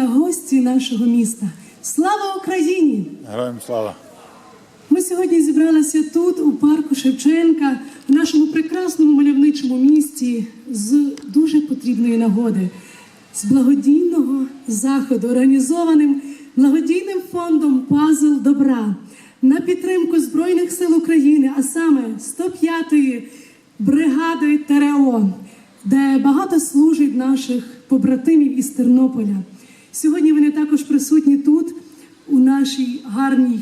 та гості нашого міста. Слава Україні! Героям слава! Ми сьогодні зібралися тут, у парку Шевченка, в нашому прекрасному мальовничому місті з дуже потрібної нагоди, з благодійного заходу, організованим благодійним фондом Пазл добра на підтримку Збройних сил України, а саме 105-ї бригади ТРО, де багато служить наших побратимів із Тернополя. Сьогодні вони також присутні тут, у нашій гарній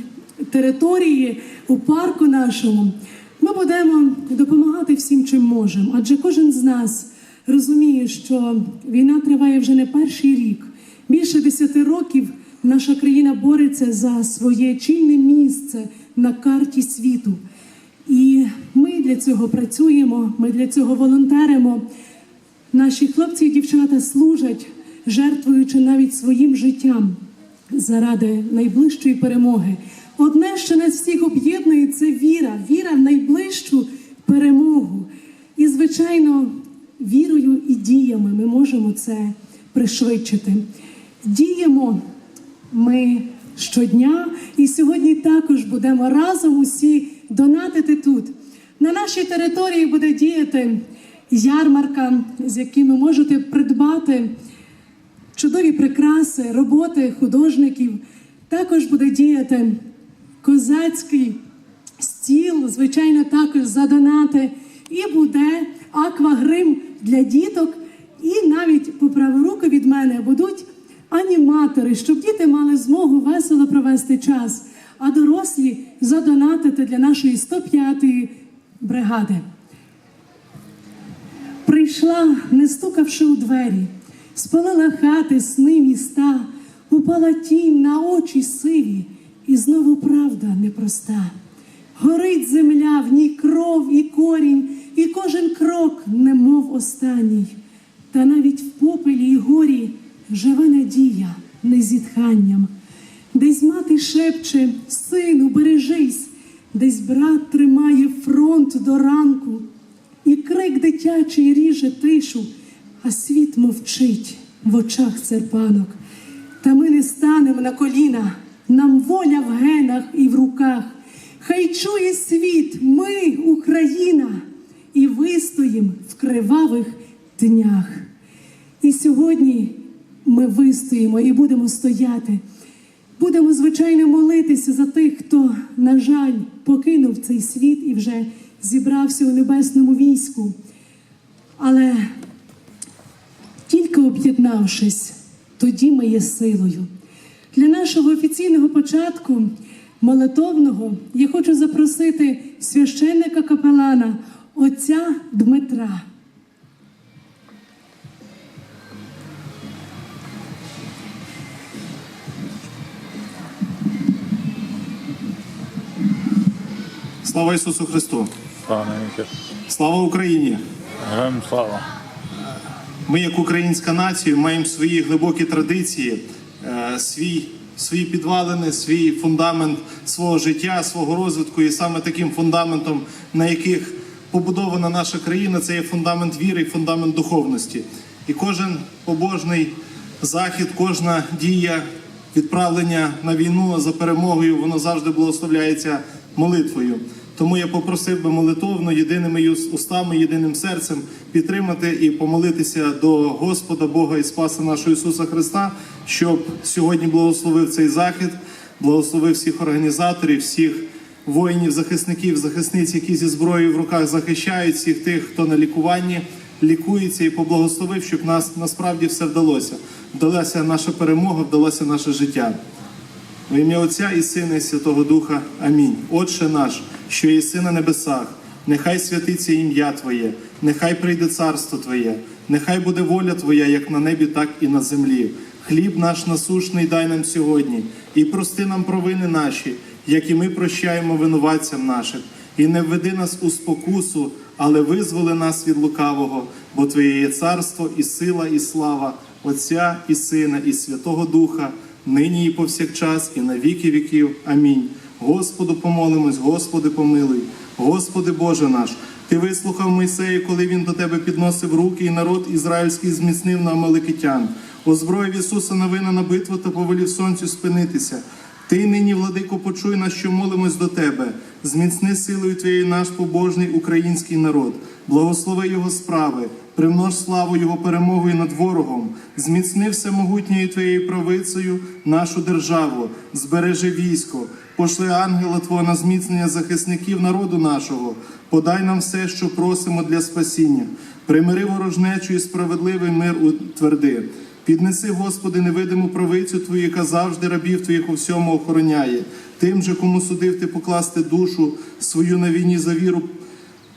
території, у парку нашому. Ми будемо допомагати всім, чим можемо, адже кожен з нас розуміє, що війна триває вже не перший рік. Більше десяти років наша країна бореться за своє чільне місце на карті світу. І ми для цього працюємо, ми для цього волонтеримо. Наші хлопці і дівчата служать, жертвуючи навіть своїм життям заради найближчої перемоги. Одне, що нас всіх об'єднує, це віра, віра в найближчу перемогу. І, звичайно, вірою і діями ми можемо це пришвидшити. Діємо ми щодня, і сьогодні також будемо разом усі донатити тут. На нашій території буде діяти ярмарка, з якими можете придбати чудові прикраси, роботи художників. Також буде діяти козацький стіл, звичайно, також за донати. І буде аквагрим для діток. І навіть по праву руку від мене будуть аніматори, щоб діти мали змогу весело провести час, а дорослі задонатити для нашої 105-ї бригади. Прийшла, не стукавши у двері, спалила хати, сни міста, упала тінь на очі сиві, і знову правда непроста. Горить земля, в ній кров і корінь, і кожен крок, немов останній. Та навіть в попелі і горі живе надія, не зітханням. Десь мати шепче, сину, бережись, десь брат тримає фронт до ранку. І крик дитячий ріже тишу, а світ мовчить в очах серпанок. Та ми не станемо на коліна, нам воля в генах і в руках. Хай чує світ, ми, Україна, і вистоїм в кривавих днях. І сьогодні ми вистоїмо і будемо стояти. Будемо, звичайно, молитися за тих, хто, на жаль, покинув цей світ і вже зібрався у небесному війську. Але тільки об'єднавшись, тоді ми є силою. Для нашого офіційного початку молитовного я хочу запросити священника капелана отця Дмитра. Слава Ісусу Христу! Слава! Слава Україні! Героям слава! Ми, як українська нація, маємо свої глибокі традиції, е, свій, свої підвалини, свій фундамент свого життя, свого розвитку. І саме таким фундаментом, на яких побудована наша країна, це є фундамент віри фундамент духовності. І кожен побожний захід, кожна дія відправлення на війну за перемогою, воно завжди благословляється молитвою. Тому я попросив би молитовно єдиними устами, єдиним серцем підтримати і помолитися до Господа Бога і Спаса нашого Ісуса Христа, щоб сьогодні благословив цей захід, благословив всіх організаторів, всіх воїнів, захисників, захисниць, які зі зброєю в руках захищають, всіх тих, хто на лікуванні лікується і поблагословив, щоб нас насправді все вдалося. Вдалася наша перемога, вдалося наше життя. В ім'я Отця і Сина, і Святого Духа. Амінь. Отче наш, що єси на небесах, нехай святиться ім'я Твоє, нехай прийде царство Твоє, нехай буде воля Твоя, як на небі, так і на землі. Хліб наш насушний дай нам сьогодні, і прости нам провини наші, як і ми прощаємо винуватцям наших, і не введи нас у спокусу, але визволи нас від лукавого, бо Твоє є царство, і сила, і слава, Отця і Сина, і Святого Духа нині і повсякчас, і на віки віків. Амінь. Господу помолимось, Господи, помилуй, Господи Боже наш. Ти вислухав Мойсея, коли він до тебе підносив руки, і народ ізраїльський зміцнив на Амаликитян. озброїв Ісуса Навина на битву та повелів сонцю спинитися. Ти нині, владико, почуй нас, що молимось до тебе. Зміцни силою твоєю наш побожний український народ, благослови його справи, примнож славу його перемогою над ворогом, зміцни всемогутньою твоєю правицею нашу державу, збережи військо, пошли ангела Твого на зміцнення захисників народу нашого, подай нам все, що просимо для спасіння, примири ворожнечу і справедливий мир утверди. Піднеси, Господи, невидиму правицю Твою, яка завжди рабів Твоїх у всьому охороняє. Тим же, кому судив ти покласти душу свою на війні за віру,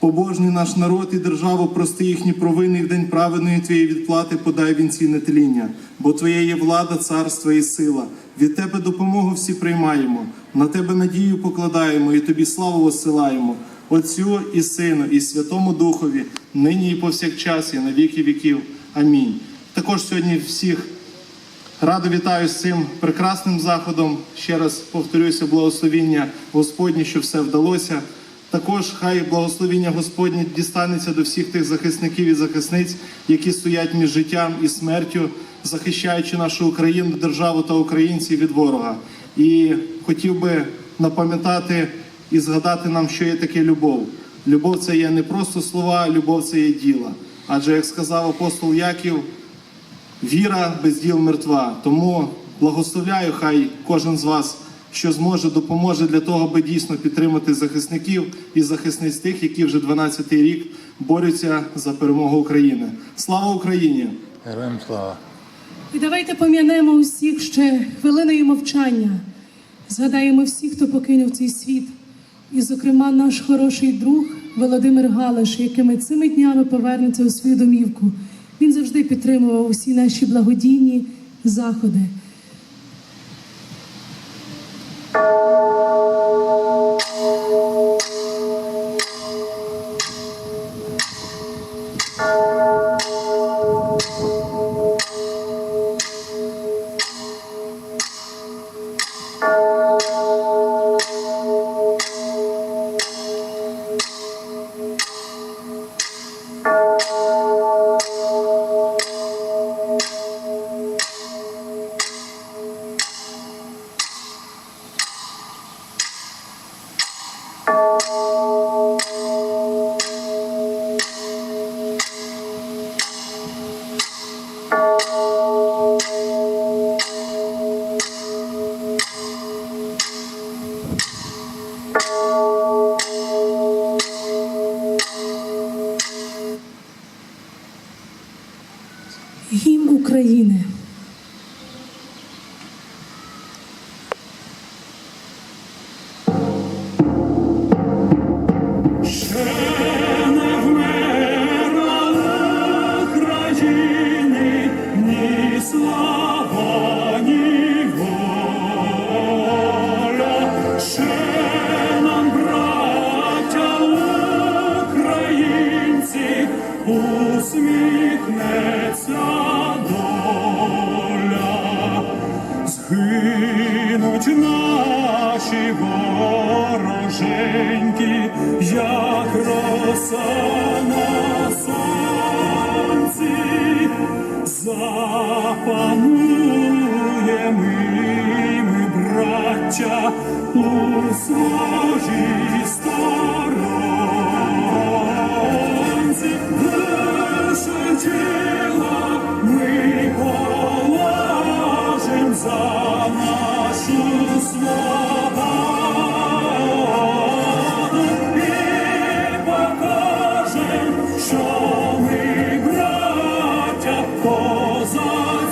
побожний наш народ і державу, прости їхні провини в день праведної Твоєї відплати подай вінці нетління. Бо Твоє є влада, царство і сила. Від Тебе допомогу всі приймаємо, на Тебе надію покладаємо і Тобі славу посилаємо. Отцю і Сину, і Святому Духові, нині і повсякчас, і на віки віків. Амінь. Також сьогодні всіх радо вітаю з цим прекрасним заходом. Ще раз повторюся, благословіння Господнє, що все вдалося. Також хай благословіння Господнє дістанеться до всіх тих захисників і захисниць, які стоять між життям і смертю, захищаючи нашу Україну, державу та українців від ворога. І хотів би напам'ятати і згадати нам, що є таке любов. Любов це є не просто слова, любов це є діла. Адже як сказав апостол Яків, Віра без діл мертва. Тому благословляю, хай кожен з вас, що зможе, допоможе для того, аби дійсно підтримати захисників і захисниць тих, які вже 12-й рік борються за перемогу України. Слава Україні! Героям слава. І давайте пом'янемо усіх ще хвилиною мовчання. Згадаємо всіх, хто покинув цей світ. І, зокрема, наш хороший друг Володимир Галаш, якими цими днями повернеться у свою домівку. Він завжди підтримував усі наші благодійні заходи. Згинуть наші вороженьки, як роса на сонці, запануємо ми, браття, у своїй сторонці. Ми положим за нашу свободу і покажем, що ми браття козацького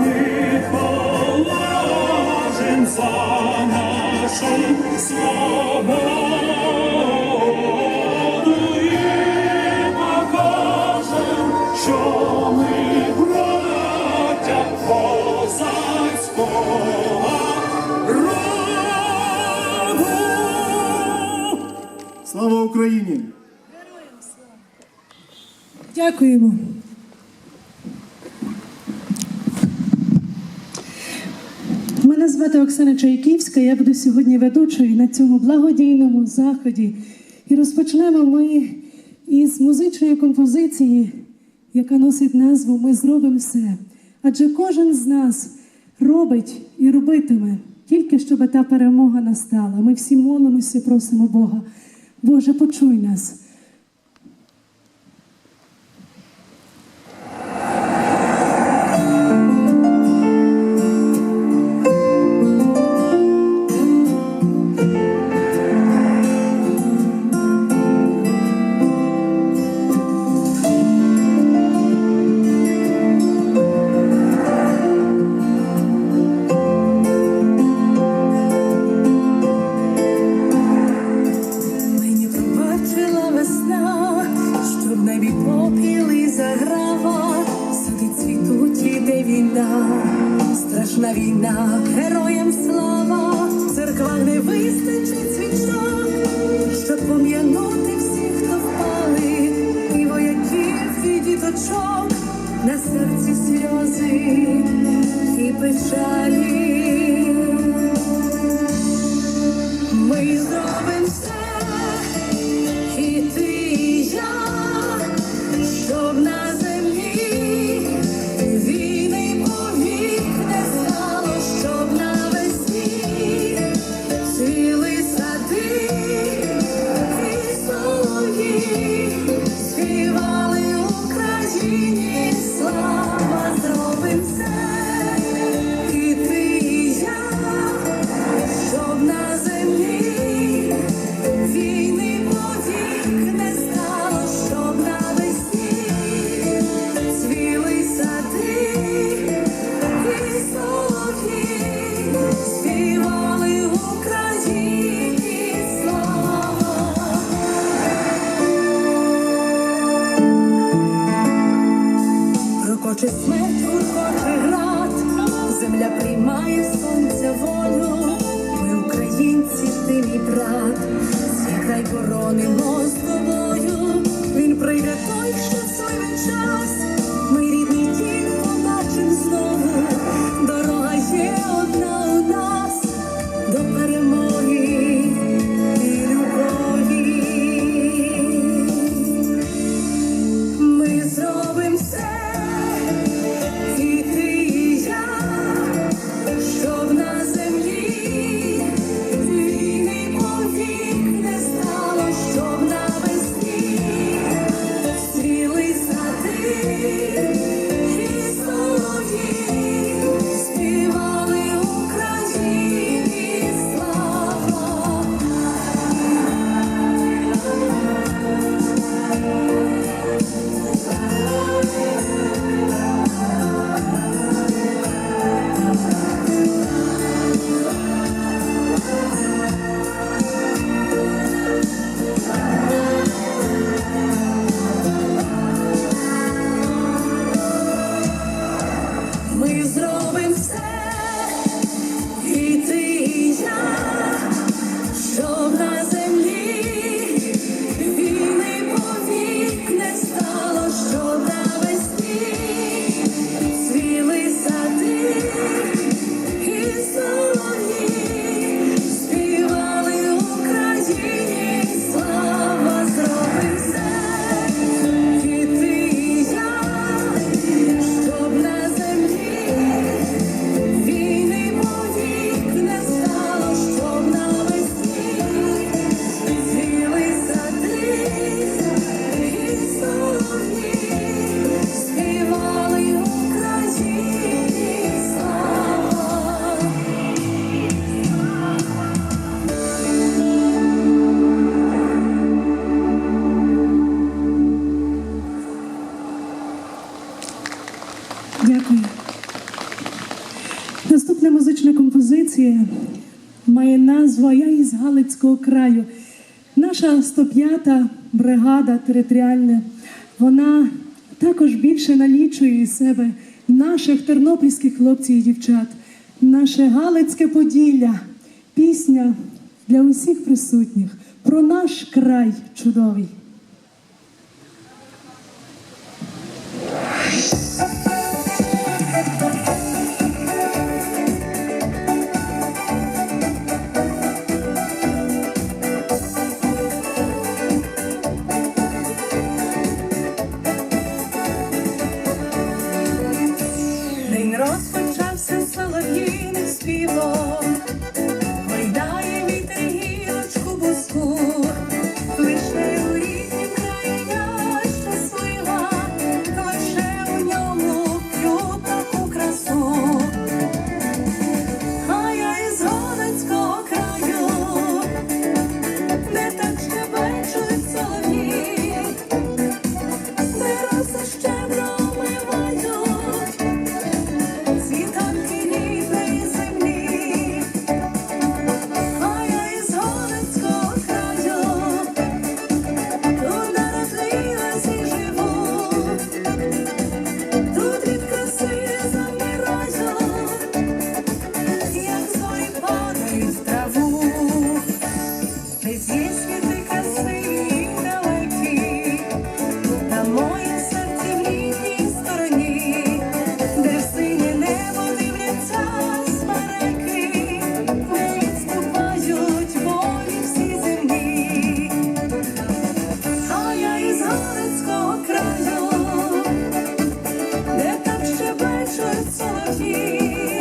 ми положим за нашу свободу Україні! Дякуємо. Мене звати Оксана Чайківська. Я буду сьогодні ведучою на цьому благодійному заході. І розпочнемо ми із музичної композиції, яка носить назву Ми зробимо все. Адже кожен з нас робить і робитиме тільки щоб та перемога настала. Ми всі молимося, просимо Бога. Боже, почуй нас. проти смерть ворожих град, земля приймає сонце волю, ми українці, ти мій брат, свій край боронимо з тобою, він прийде той що щасливий час. 95-та бригада територіальна, вона також більше налічує із себе наших тернопільських хлопців і дівчат, наше Галицьке Поділля, пісня для усіх присутніх про наш край чудовий. серця.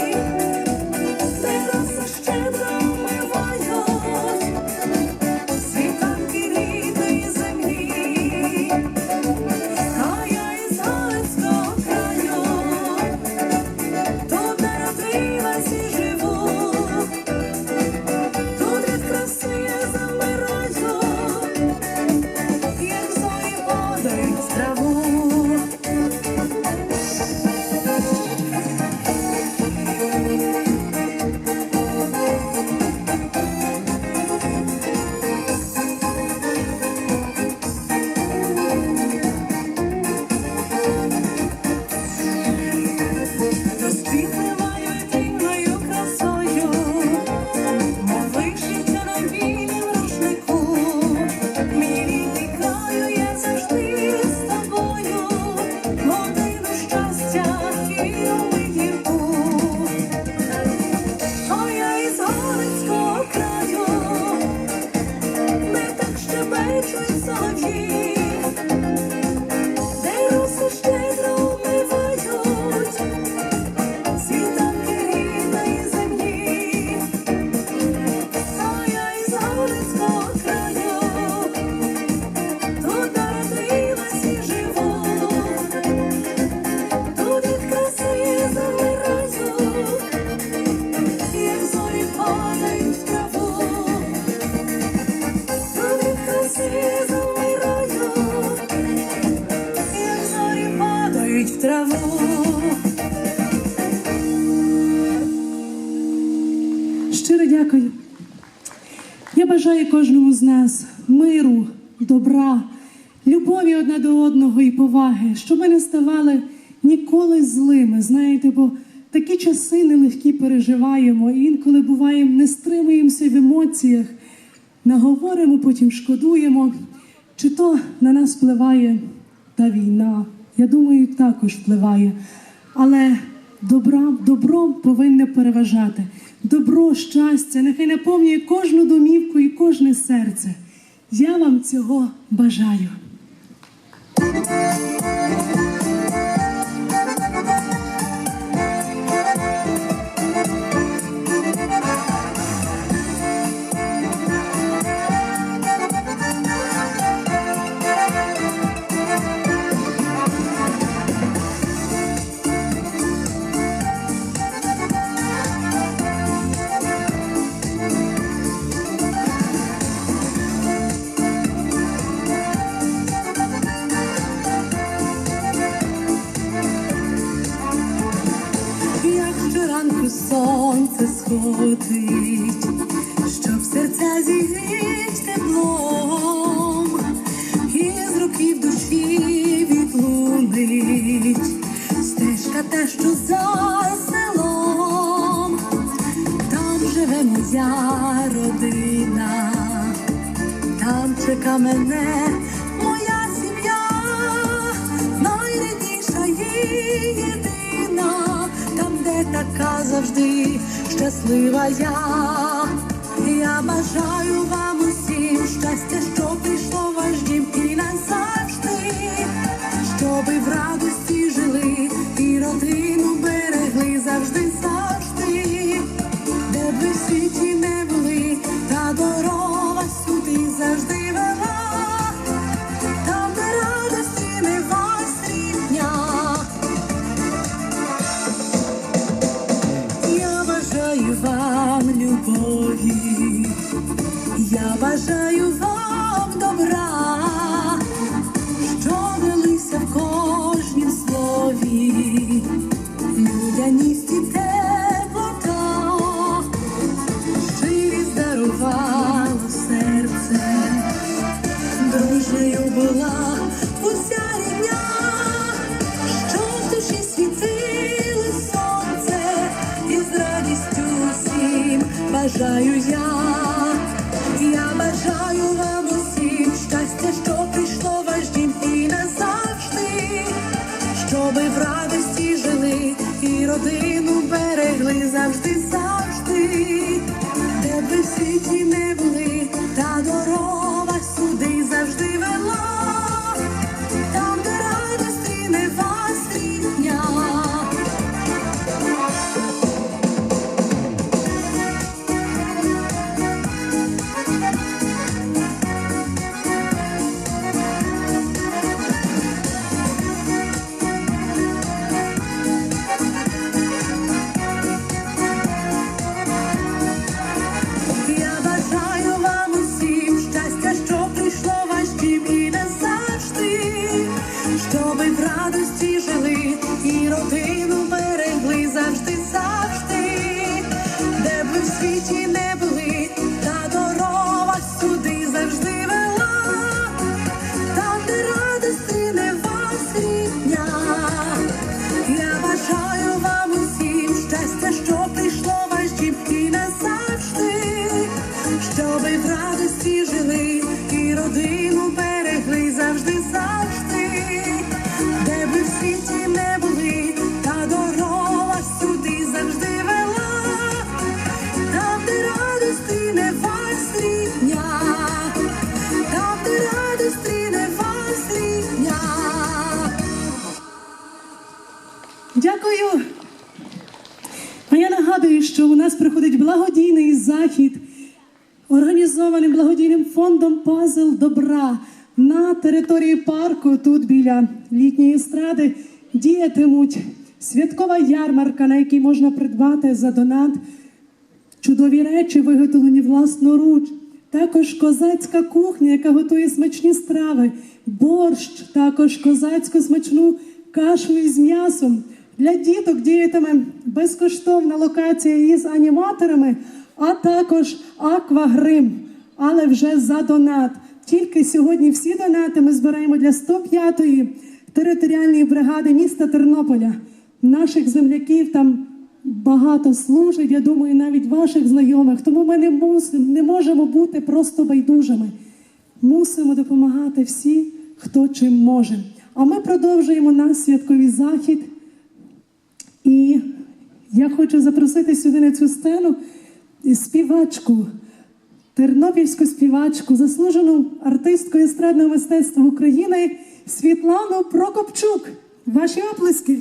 Бажає кожному з нас миру, добра, любові одне до одного і поваги, щоб ми не ставали ніколи злими. Знаєте, бо такі часи нелегкі переживаємо, і інколи буваємо, не стримуємося в емоціях, наговоримо, потім шкодуємо. Чи то на нас впливає та війна? Я думаю, також впливає. Але добра, добром повинне переважати добро, щастя, нехай наповнює кожну домівку і кожне серце. Я вам цього бажаю. єдина, там, де така завжди щаслива я, я бажаю вам усім щастя, що прийшло в ваш дім і назавжди, щоби в радості. 不能 захід, організований благодійним фондом Пазл добра на території парку. Тут біля літньої естради діятимуть святкова ярмарка, на якій можна придбати за донат чудові речі, виготовлені власноруч. Також козацька кухня, яка готує смачні страви, борщ, також козацьку смачну кашу із м'ясом. Для діток діятиме безкоштовна локація із аніматорами, а також аквагрим, але вже за донат. Тільки сьогодні всі донати ми збираємо для 105-ї територіальної бригади міста Тернополя. Наших земляків там багато служить, я думаю, навіть ваших знайомих. Тому ми не мусимо, не можемо бути просто байдужими. Мусимо допомагати всі, хто чим може. А ми продовжуємо наш святковий захід. І я хочу запросити сюди на цю сцену співачку, тернопільську співачку, заслужену артистку естрадного мистецтва України Світлану Прокопчук. Ваші оплески.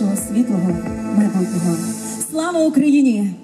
Нашого світлого майбутнього. Слава Україні!